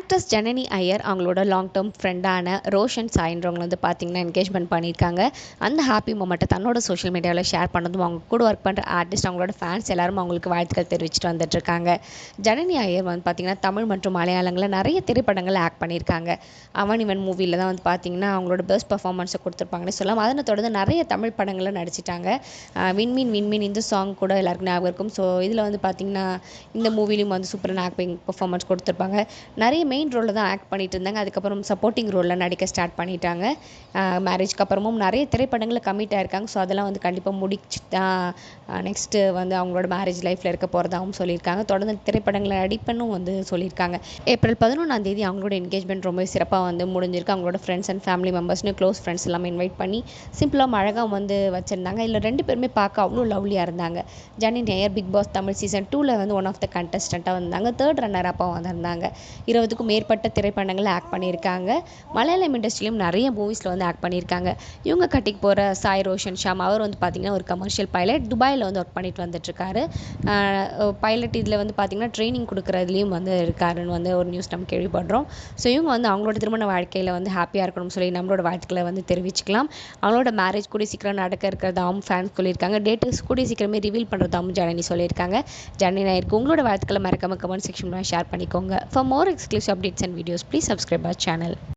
Actress Janani Iyer அவங்களோட long term ஃப்ரெண்டான ரோஷன் சாயின்றவங்களை வந்து பார்த்திங்கன்னா என்கேஜ்மெண்ட் பண்ணியிருக்காங்க. அந்த ஹாப்பி மூமெண்ட்டை தன்னோட சோஷியல் மீடியாவில் ஷேர் பண்ணதும் அவங்க கூட ஒர்க் பண்ணுற ஆர்டிஸ்ட் அவங்களோட ஃபேன்ஸ் எல்லாரும் அவங்களுக்கு வாழ்த்துக்கள் தெரிவிச்சுட்டு வந்துட்டுருக்காங்க ஜனனி ஐயர் வந்து பார்த்திங்கன்னா தமிழ் மற்றும் மலையாளங்களில் நிறைய திரைப்படங்கள் ஆக்ட் பண்ணியிருக்காங்க. அவன் இவன் மூவியில் தான் வந்து பார்த்திங்கன்னா அவங்களோட பெஸ்ட் பர்ஃபார்மன்ஸை கொடுத்துருப்பாங்கன்னு சொல்லலாம். அதனை தொடர்ந்து நிறைய தமிழ் படங்களில் நடிச்சிட்டாங்க. விண்மீன் விண்மீன் இந்த சாங் கூட எல்லாருக்கும் ஞாபகம் இருக்கும். ஸோ இதில் வந்து பார்த்திங்கன்னா இந்த மூவிலையும் வந்து சூப்பரான ஆக்டிங் பர்ஃபார்மன்ஸ் கொடுத்துருப்பாங்க. நிறைய மெயின் ரோலில் தான் ஆக்ட் பண்ணிட்டு இருந்தாங்க. அதுக்கப்புறம் சப்போர்ட்டிங் ரோலில் நடிக்க ஸ்டார்ட் பண்ணிட்டாங்க. மேரேஜ்க்கு அப்புறமும் நிறைய திரைப்படங்களில் கமிட் ஆயிருக்காங்க. ஸோ அதெல்லாம் வந்து கண்டிப்பாக முடிச்சு தான் நெக்ஸ்ட்டு வந்து அவங்களோட மேரேஜ் லைஃப்பில் இருக்க போகிறதாகவும் சொல்லியிருக்காங்க. தொடர்ந்து திரைப்படங்களை நடிப்பனும் வந்து சொல்லியிருக்காங்க. ஏப்ரல் பதினொன்றாம் தேதி அவங்களோட என்கேஜ்மெண்ட் ரொம்ப சிறப்பாக வந்து முடிஞ்சிருக்கு. அவங்களோட ஃப்ரெண்ட்ஸ் அண்ட் ஃபேமிலி மெம்பர்ஸ்னு க்ளோஸ் ஃப்ரெண்ட்ஸ் எல்லாமே இன்வைட் பண்ணி சிம்பிளாக அழகாக வந்து வச்சுருந்தாங்க. இதில் ரெண்டு பேருமே பார்க்க அவ்வளோ லவ்லியாக இருந்தாங்க. ஜனி நேயர் பிக் பாஸ் தமிழ் சீசன் டூவில் வந்து ஒன் ஆஃப் த கண்டஸ்டண்ட்டாக வந்தாங்க. தேர்ட் ரன்னர் அப்போ வந்திருந்தாங்க. இருபது ஐம்பதுக்கும் மேற்பட்ட திரைப்படங்களில் ஆக்ட் பண்ணியிருக்காங்க. மலையாளம் இண்டஸ்ட்ரியிலும் நிறைய மூவிஸில் வந்து ஆக்ட் பண்ணியிருக்காங்க. இவங்க கட்டிக்கு போகிற சாய் ரோஷன் ஷாம் அவர் வந்து பார்த்திங்கன்னா ஒரு கமர்ஷியல் பைலட் துபாயில் வந்து ஒர்க் பண்ணிட்டு வந்துட்டுருக்காரு. பைலட் இதில் வந்து பார்த்திங்கன்னா ட்ரைனிங் கொடுக்குறதுலையும் வந்து இருக்காருன்னு வந்து ஒரு நியூஸ் நம்ம கேள்விப்படுறோம். ஸோ இவங்க வந்து அவங்களோட திருமண வாழ்க்கையில் வந்து ஹாப்பியாக இருக்கணும்னு சொல்லி நம்மளோட வாழ்த்துக்களை வந்து தெரிவிச்சுக்கலாம். அவங்களோட மேரேஜ் கூட சீக்கிரம் நடக்க இருக்கிறதாகவும் ஃபேன்ஸ் சொல்லியிருக்காங்க. டேட்டஸ் கூட சீக்கிரமே ரிவீல் பண்ணுறதாகவும் ஜனனி சொல்லியிருக்காங்க. ஜனனி நாயிருக்கு உங்களோட வாழ்த்துக்களை மறக்காம கமெண்ட் செக்ஷனில் ஷேர் பண்ணிக்கோங்க. For more exclusive updates and videos please subscribe our channel